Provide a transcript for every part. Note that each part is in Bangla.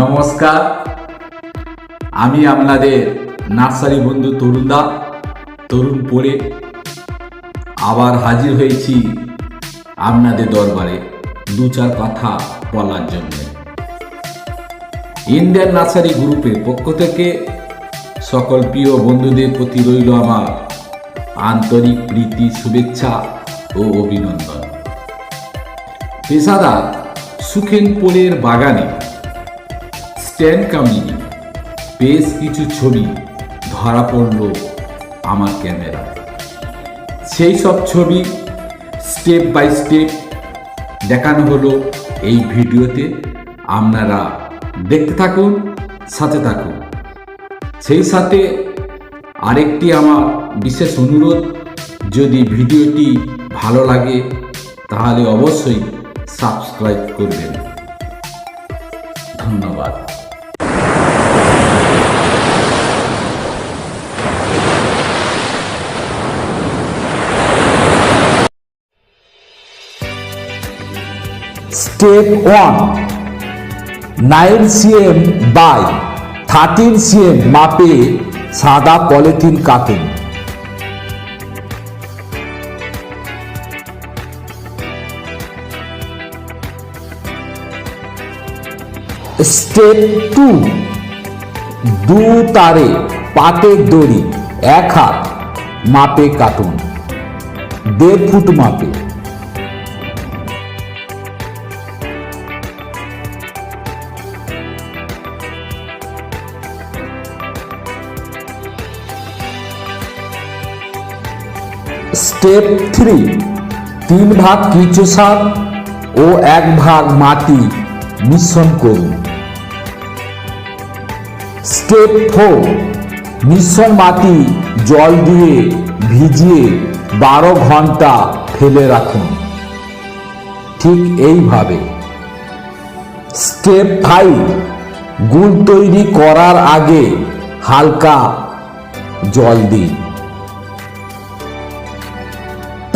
নমস্কার। আমি আপনাদের নার্সারি বন্ধু তরুণদা তরুণ পড়ে আবার হাজির হয়েছি আপনাদের দরবারে দু চার কথা বলার জন্য। ইন্ডিয়ান নার্সারি গ্রুপের পক্ষ থেকে সকল প্রিয় বন্ধুদের প্রতি রইল আমার আন্তরিক প্রীতি, শুভেচ্ছা ও অভিনন্দন। পেশাদার সুখেন পোলের বাগানে স্ট্যান্ড কামিনি। বেশ কিছু ছবি ধরা পড়ল আমার ক্যামেরায়। সেই সব ছবি স্টেপ বাই স্টেপ দেখানো হলো এই ভিডিওতে। আপনারা দেখতে থাকুন, সাথে থাকুন। সেই সাথে আরেকটি আমার বিশেষ অনুরোধ, যদি ভিডিওটি ভালো লাগে, তাহলে অবশ্যই সাবস্ক্রাইব করবেন। ধন্যবাদ। Step one, nine CM by, thirteen CM মাপে সাদা পলিথিন কাটুন স্টেপ টু, দু তারে পাটের দড়ি, এক হাত মাপে কাটুন। দেড় ফুট মাপে। স্টেপ থ্রি, তিন ভাগ কিচু সার ও এক ভাগ মাটি মিশ্রণ করুন। স্টেপ ফোর, মিশ্রণ মাটি জল দিয়ে ভিজিয়ে বারো ঘণ্টা ফেলে রাখুন। ঠিক এইভাবে। স্টেপ ফাইভ, গুড় তৈরি করার আগে হালকা জল দিন।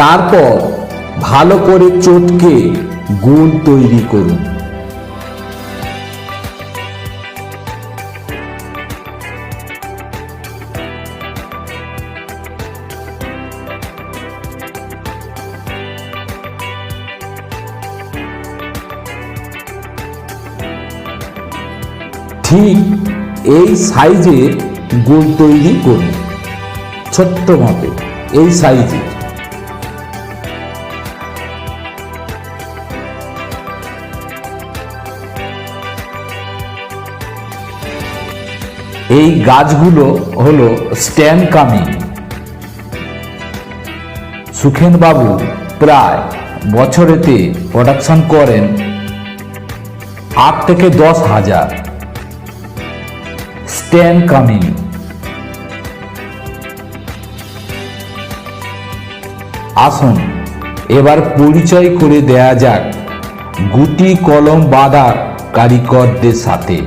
তারপর ভালো করে চটকে গুড় তৈরি করুন। ঠিক এই সাইজের গুড় তৈরি করুন। ছোট্ট মাপে এই সাইজের এই গাছগুলো হলো স্ট্যান্ড কামিং। সুখেন বাবু প্রায় বছরেতে প্রোডাকশন করেন আট থেকে দশ হাজার। Stand coming. আসুন, এবার পরিচয় করে দেয়া যাক গুটি কলম বাঁধা কারিগরদের সাথে।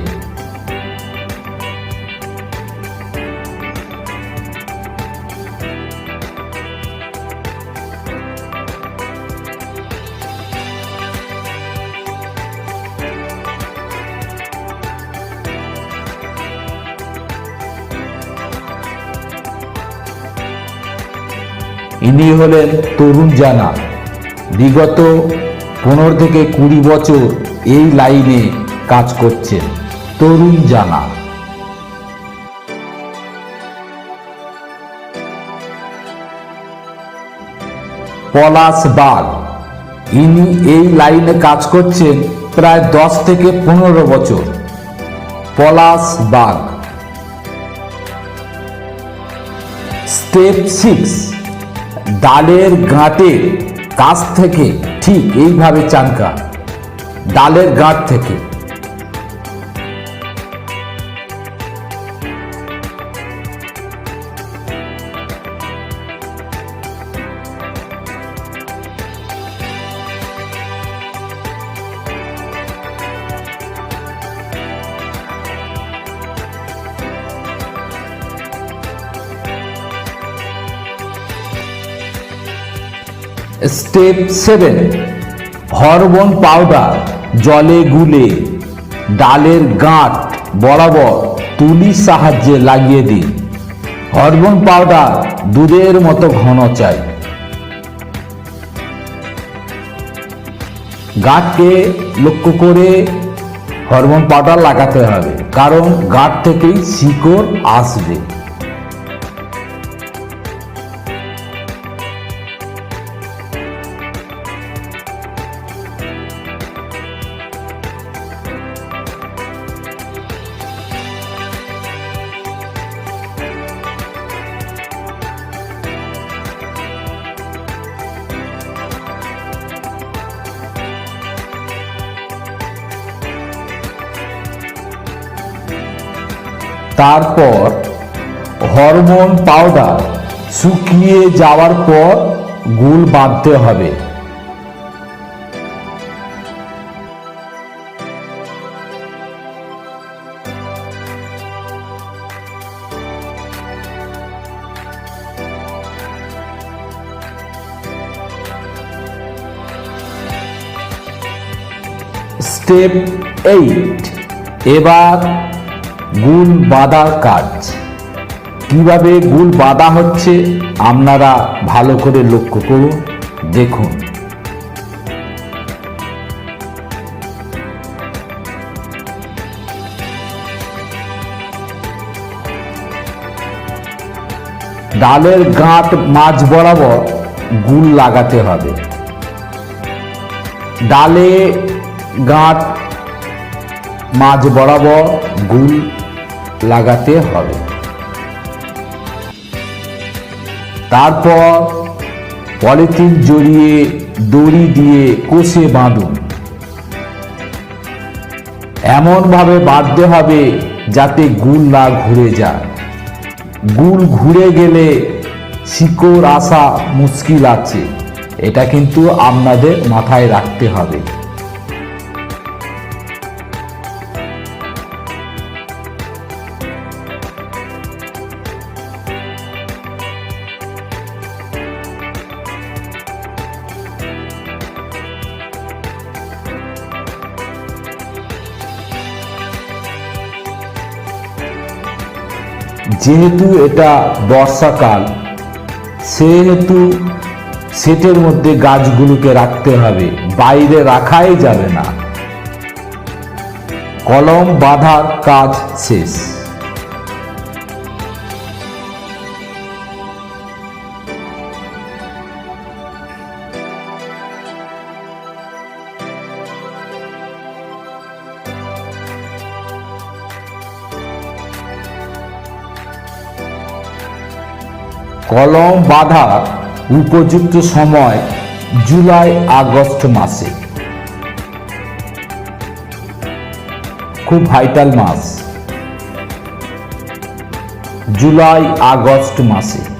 ইনি হলেন তরুণ জানা। বিগত পনেরো থেকে কুড়ি বছর এই লাইনে কাজ করছেন তরুণ জানা। পলাশ বাগ। ইনি এই লাইনে কাজ করছেন প্রায় দশ থেকে পনেরো বছর। পলাশ বাগ। Step six. ডালের গাঁটের কাছ থেকে ঠিক এইভাবে চানকা ডালের গাঁট থেকে। স্টেপ সেভেন, হরমোন পাউডার, জলে গুলে, ডালের গাঁট বরাবর তুলির সাহায্যে লাগিয়ে দিন। হরমোন পাউডার দুধের মতো ঘন চাই। গাঁটকে লক্ষ্য করে হরমোন পাউডার লাগাতে হবে, কারণ গাঁট থেকেই শিকড় আসবে। তারপর হরমোন পাউডার শুকিয়ে যাওয়ার পর গুল বাঁধতে হবে। স্টেপ এইট এবার গুল বাঁধার কাজ। কীভাবে গুল বাঁধা হচ্ছে, আপনারা ভালো করে লক্ষ্য করুন, দেখুন। ডালের গাঁট মাঝ বরাবর গুল লাগাতে হবে। ডালে গাঁট মাঝ বরাবর গুল লাগাতে হবে। তারপর পলিথিন জড়িয়ে দড়ি দিয়ে কষে বাঁধুন। এমনভাবে বাঁধতে হবে যাতে গুল না ঘুরে যায়। গুল ঘুরে গেলে শিকড় আসা মুশকিল আছে। এটা কিন্তু আপনাদের মাথায় রাখতে হবে। যেহেতু এটা বর্ষাকাল, সেহেতু সেটের মধ্যে গাছগুলোকে রাখতে হবে, বাইরে রাখাই যাবে না। কলম বাঁধার কাজ শেষ। কলম বাঁধা উপযুক্ত সময় জুলাই আগস্ট মাসে। খুব ভাইটাল মাস। জুলাই আগস্ট মাসে।